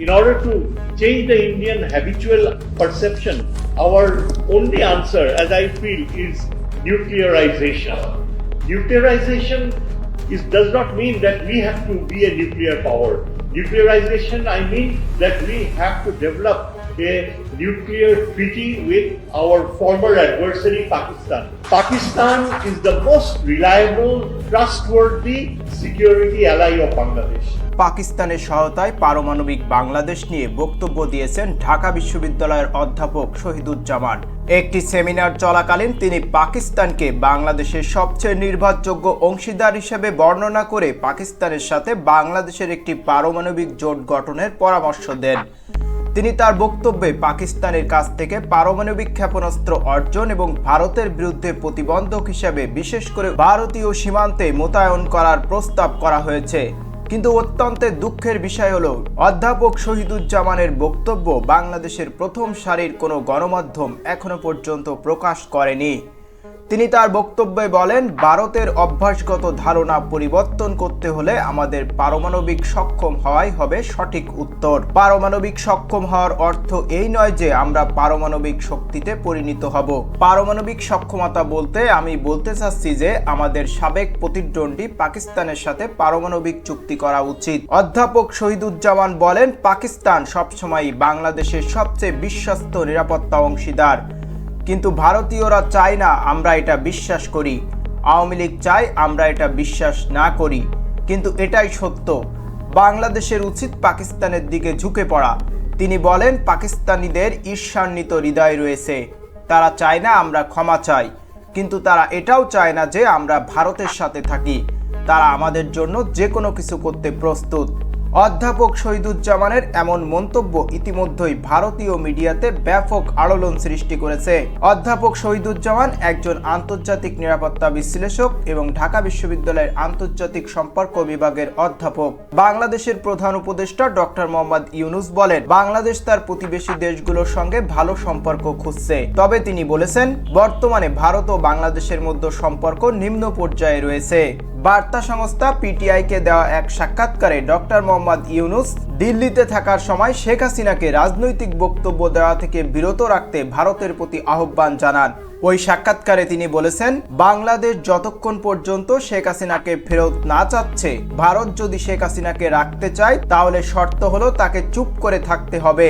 In order to change the Indian habitual perception, our only answer, as I feel, is nuclearization. Nuclearization is, does not mean that we have to be a nuclear power. Nuclearization, I mean that we have to develop a nuclear treaty with our former adversary, Pakistan. Pakistan is the most reliable, trustworthy security ally of Bangladesh. পাকিস্তানের সহায়তায় পারমাণবিক বাংলাদেশ নিয়ে বক্তব্য দিয়েছেন ঢাকা বিশ্ববিদ্যালয়ের অধ্যাপক শহীদুজ্জামান একটি seminar চলাকালীন তিনি পাকিস্তানকে বাংলাদেশের সবচেয়ে নির্ভরযোগ্য অংশীদার হিসেবে বর্ণনা করে পাকিস্তানের সাথে বাংলাদেশের একটি পারমাণবিক জোট গঠনের পরামর্শ দেন তিনি তার বক্তব্যে পাকিস্তানের কাছ থেকে পারমাণবিক ক্ষেপণাস্ত্র অর্জন এবং ভারতের বিরুদ্ধে প্রতিবন্ধক হিসেবে বিশেষ করে ভারতীয় সীমান্তে মোতায়েন করার প্রস্তাব করা হয়েছে। কিন্তু অত্যন্ত দুঃখের বিষয় হলো, অধ্যাপক শহীদুজ্জামানের বক্তব্য বাংলাদেশের প্রথম সারির কোনো গণমাধ্যম এখনও পর্যন্ত প্রকাশ করেনি। তিনি তার বক্তব্যে বলেন, ভারতের অভ্যাসগত ধারণা পরিবর্তন করতে হলে আমাদের পারমাণবিক সক্ষম হওয়াই হবে সঠিক উত্তর। পারমাণবিক সক্ষম হওয়ার অর্থ এই নয় যে আমরা পারমাণবিক শক্তিতে পরিণত হব। পারমাণবিক সক্ষমতা বলতে আমি বলতে চাচ্ছি যে আমাদের সাবেক প্রতিদ্বন্দ্বী পাকিস্তানের সাথে পারমাণবিক চুক্তি করা উচিত। অধ্যাপক শহীদুজ্জামান বলেন, পাকিস্তান সবসময় বাংলাদেশের সবচেয়ে বিশ্বস্ত নিরাপত্তা অংশীদার। কিন্তু ভারতীয়রা চায় না আমরা এটা বিশ্বাস করি। আওয়ামী লীগ চায় আমরা এটা বিশ্বাস না করি। কিন্তু এটাই সত্য। বাংলাদেশের উচিত পাকিস্তানের দিকে ঝুঁকে পড়া। তিনি বলেন, পাকিস্তানিদের ঈর্ষান্বিত হৃদয় রয়েছে। তারা চায় না আমরা ক্ষমা চাই। কিন্তু তারা এটাও চায় না যে আমরা ভারতের সাথে থাকি। তারা আমাদের জন্য যে কোনো কিছু করতে প্রস্তুত। অধ্যাপক শহীদুজ্জামানের এমন মন্তব্য ইতিমধ্যেই ভারতীয় মিডিয়াতে ব্যাপক আলোড়ন সৃষ্টি করেছে। অধ্যাপক শহীদুজ্জামান একজন আন্তর্জাতিক নিরাপত্তা বিশ্লেষক এবং ঢাকা বিশ্ববিদ্যালয়ের আন্তর্জাতিক সম্পর্ক বিভাগের অধ্যাপক। বাংলাদেশের প্রধান উপদেষ্টা ডক্টর মোহাম্মদ ইউনুস বলেন, বাংলাদেশ তার প্রতিবেশী দেশগুলোর সঙ্গে ভালো সম্পর্ক খুঁজছে। তবে তিনি বলেছেন, বর্তমানে ভারত ও বাংলাদেশের মধ্যে সম্পর্ক নিম্ন পর্যায়ে রয়েছে। বার্তা সংস্থা পিটিআইকে দেওয়া এক সাক্ষাৎকারে ডক্টর মোহাম্মদ ইউনুস দিল্লিতে থাকার সময় শেখ হাসিনাকে রাজনৈতিক বক্তব্য দেওয়া থেকে বিরত রাখতে ভারতের প্রতি আহ্বান জানান। ওই সাক্ষাৎকারে তিনি বলেছেন, বাংলাদেশ যতক্ষণ পর্যন্ত শেখ হাসিনাকে ফেরত না চাচ্ছে, ভারত যদি শেখ হাসিনাকে রাখতে চায়, তাহলে শর্ত হলো তাকে চুপ করে থাকতে হবে।